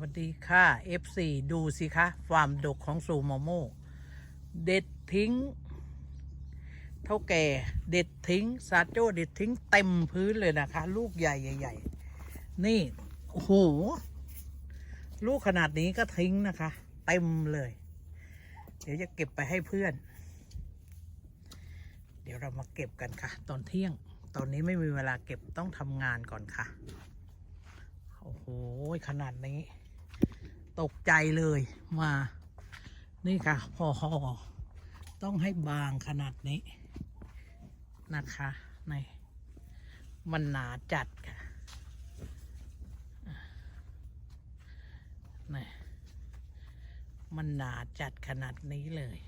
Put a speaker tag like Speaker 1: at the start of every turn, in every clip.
Speaker 1: วัสดีค่ะ F4 ดูสิคะฟามดกของซูโมโมเด็ดทิ้ง เท่าแก่เด็ดทิ้งซาโจเด็ดทิ้งเต็มพื้นเลยนะคะ ลูกใหญ่ใหญ่ๆนี่โอ้โหลูกขนาดนี้ก็ทิ้งนะคะ เต็มเลย เดี๋ยวจะเก็บไปให้เพื่อน เดี๋ยวเรามาเก็บกันค่ะ ตอนเที่ยง ตอนนี้ไม่มีเวลาเก็บต้องทำงานก่อนค่ะ โอ้โหขนาดนี้ ตกใจเลยมา นี่ค่ะ พอหอต้องให้บางขนาดนี้นะคะในมันหนาจัดค่ะนี่มันหนาจัดขนาดนี้เลย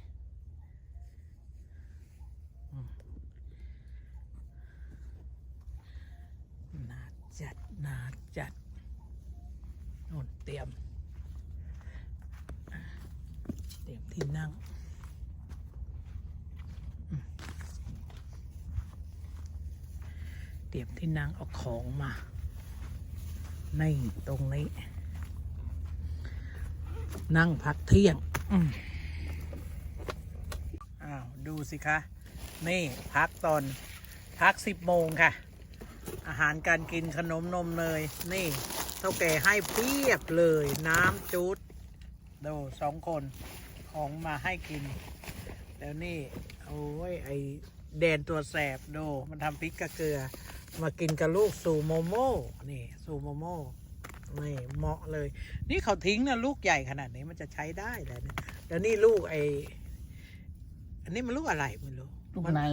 Speaker 1: หนาจัดหนาจัด นู่นเตรียม เตรียมที่นั่งเตรียมที่นั่งเอาของมาในตรงนี้ นั่งพักเที่ยงอ้าวดูสิคะ นี่พักตอนพักสิบโมงค่ะ อาหารการกินขนมนมเนยนี่ ท่าแก่ให้เพียบเลยน้ำจุดดูสองคนของมาให้กิน แล้วนี่ โอ้ย ไอแดนตัวแสบดูมันทำพริกกะเกลือ มากินกับลูกซูโมโม่นี่ซูโมโม่นี่เหมาะเลย นี่เขาทิ้งนะลูกใหญ่ขนาดนี้มันจะใช้ได้แล้วเนี่ยแล้วนี่ลูกไออันนี้มันลูกอะไรไม่รู้
Speaker 2: ลูก
Speaker 1: มัน
Speaker 2: ไหน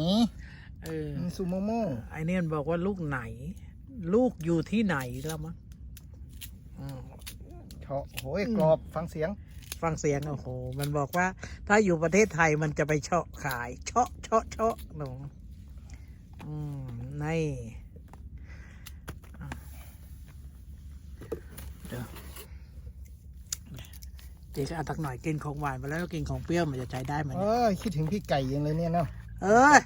Speaker 1: เออ
Speaker 2: ซูโมโม่
Speaker 1: ไอเนี่ยมันบอกว่าลูกไหน ลูกอยู่ที่ไหนแล้วมั้ง อืม
Speaker 2: เฉาะโหยกรอบฟังเสียง
Speaker 1: ฟังเสียงโอ้โห มันบอกว่า ถ้าอยู่ประเทศไทยมันจะไปเชาะขายเชาะเชาะเชาะหนูอืมนี่อะเดี๋ยวเจ๊ก็เอาตักหน่อยกินของหวานไปแล้วกินของเปรี้ยวมันจะใช้ได้ไหม
Speaker 2: เอ
Speaker 1: เนี่ย
Speaker 2: อคิดถึงพี่ไก่ยังเลยเนี่ยเนาะ
Speaker 1: เอ้ย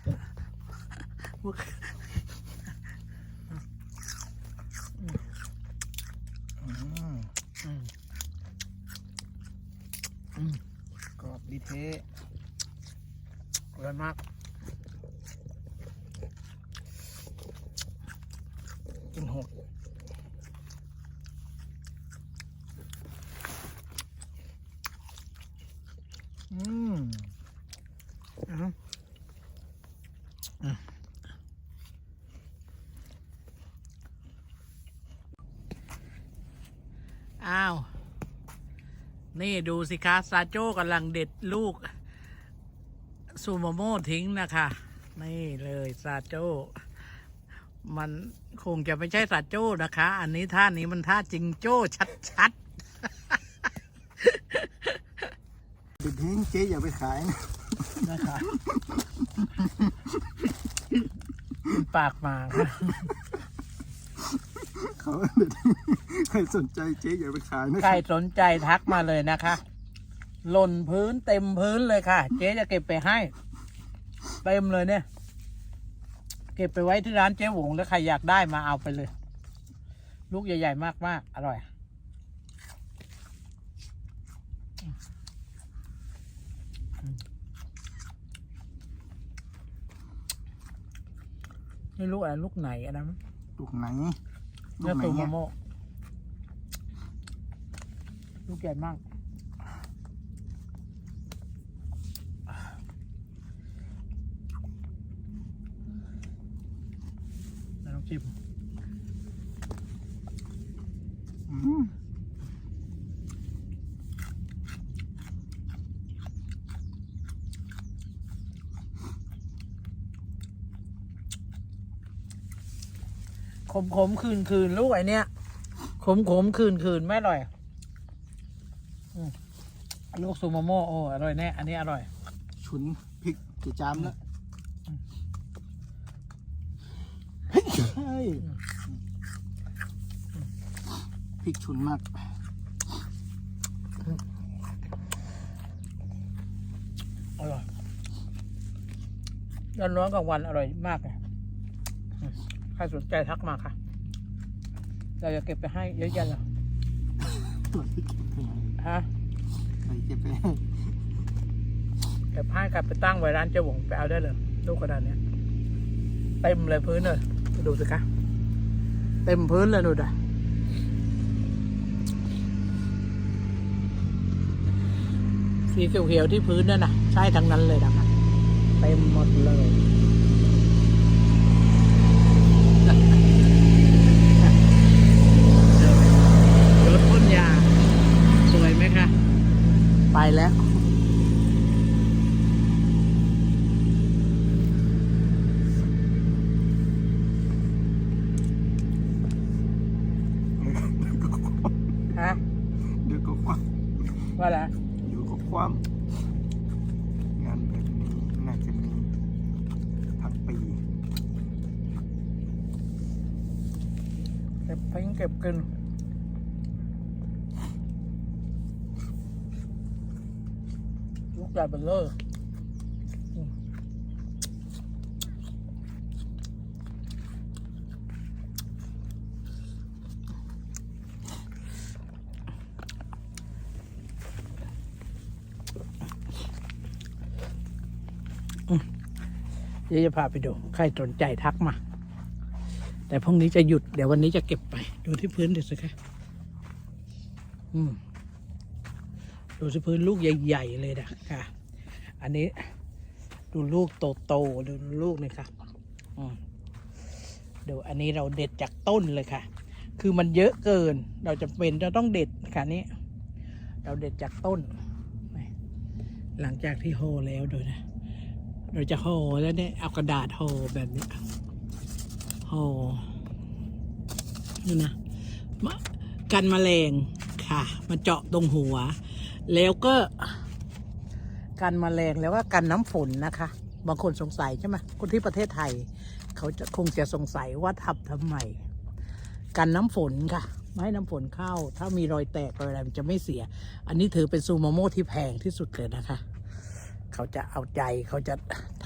Speaker 2: อืม
Speaker 1: อืมอืม
Speaker 2: กรอบ ดีเท
Speaker 1: อร่อยมาก
Speaker 2: กินหกอืม
Speaker 1: อือฮึอืมอ้าว นี่ดูสิคะซาโจ้กำลังเด็ดลูกซูโมโม่ทิ้งนะคะ นี่เลยซาโจ้มันคงจะไม่ใช่ซาโจ้นะคะ อันนี้ท่านี้มันท่าจิงโจ้ชัด
Speaker 2: ติดทิ้งเจ๊อย่าไปขายนะ
Speaker 1: ๆนะคะมันปากหมาค่ะ
Speaker 2: เขาติดทิ้งใครสนใจเจ๊อย่าไปขายนะ
Speaker 1: ใครสนใจทักมาเลยนะคะ หล่นพื้นเต็มพื้นเลยค่ะ เจ๊จะเก็บไปให้ เต็มเลยเนี่ย เก็บไปไว้ที่ร้านเจ๊หวงแล้วใครอยากได้มาเอาไปเลย ลูกใหญ่ ๆ มาก ๆ อร่อยไม่รู้อะไรลูกไหนอันนั้น
Speaker 2: ลูกไหนลู
Speaker 1: เนื้อก
Speaker 2: ไหน
Speaker 1: ตูโม
Speaker 2: เนี่ย
Speaker 1: โมลูกใหญ่มากแล้วน้องชิม
Speaker 2: อืม
Speaker 1: ขมขมคืนคืนลูกไอเนี้ยขมขมคืนคืนไม่อร่อยอืมลูกซูโมโมโอ้อร่อยแน่ อันนี้อร่อย
Speaker 2: ฉุนพริกกี่จามแล้ว
Speaker 1: อืม
Speaker 2: เฮ้ยพริกฉุนมาก
Speaker 1: อร่อยย้อนร้อนกลางวันอร่อยมากเลยอืม ใครสนใจทักมาค่ะ เราจะเก็บไปให้เยอะแยะเลยฮะ
Speaker 2: ไปเก็บไปให้
Speaker 1: เก็บให้กลับไปตั้งไว้ร้านเจ้าหวงไปเอาได้เลยลูกกระดานเนี้ยเต็มเลยพื้นเลยดูสิคะเต็มพื้นเลยดูด่ะสีเขียวๆที่พื้นนั่นน่ะ ใช่ทั้งนั้นเลยนะคะเต็มหมดเลย รถพ่นยา สวยไหมคะ ไปแล้ว ฮะ
Speaker 2: เดี๋ยวก็คว่
Speaker 1: ว่าอะไรำ
Speaker 2: เดี๋ยวก็คว่ำงานแบบนี้น่าจะมีทั้งปี
Speaker 1: เก็บทิ้งเก็บกินลูกใหญ่เบลเลอร์ ดี๋ยวจะพาไปดู ใครสนใจทักมา แต่พรุ่งนี้จะหยุด เดี๋ยววันนี้จะเก็บไป ดูที่พื้นเดูสิคะอืม ดูที่พื้นลูกใหญ่ ๆ เลยนะค่ะ อันนี้ ดูลูกโตๆดูลูกนี่ค่ะ อืมดูอันนี้เราเด็ดจากต้นเลยค่ะ คือมันเยอะเกิน เราจะเป็นจะต้องเด็ดค่ะนี้ เราเด็ดจากต้น หลังจากที่ห่อแล้วดูนะ เราจะห่อแล้วเนี่ยเอากระดาษห่อแบบนี้ห่อนี่นะมะกันแมลงค่ะ มาเจาะตรงหัว แล้วก็กันแมลงแล้วก็กันน้ำฝนนะคะ บางคนสงสัยใช่ไหมคนที่ประเทศไทย เขาจะคงจะสงสัยว่าทำทำไมกันน้ำฝนค่ะไม่ให้น้ำฝนเข้า ถ้ามีรอยแตกรอยอะไรมันจะไม่เสีย อันนี้ถือเป็นซูโมโมที่แพงที่สุดเลยนะคะ เขาจะเอาใจเขาจะ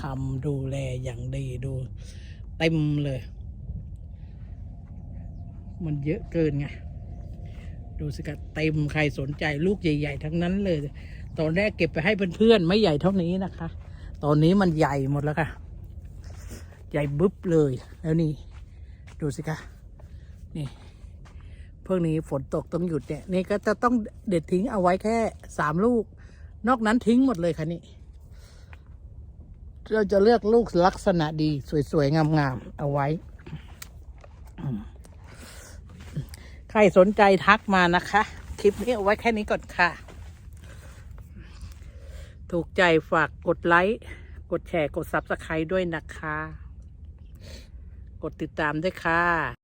Speaker 1: ทำดูแลอย่างดีดูเต็มเลย มันเยอะเกินไงดูสิคะเต็มใครสนใจลูกใหญ่ ๆ ทั้งนั้นเลย ตอนแรกเก็บไปให้เพื่อนๆไม่ใหญ่เท่านี้นะคะ ตอนนี้มันใหญ่หมดแล้วค่ะ ใหญ่บึ๊บเลย แล้วนี่ ดูสิคะนี่พวกนี้ฝนตกต้องหยุดเนี่ยนี่ก็จะต้องเด็ดทิ้งเอาไว้แค่สามลูก นอกนั้นทิ้งหมดเลยค่ะนี่ เราจะเลือกลูกลักษณะดี สวยๆ งามๆ เอาไว้ ใครสนใจทักมานะคะ คลิปนี้เอาไว้แค่นี้ก่อนค่ะ ถูกใจฝากกดไลค์ กดแชร์ กด s u b สไครด้วยนะคะ กดติดตามด้วยค่ะ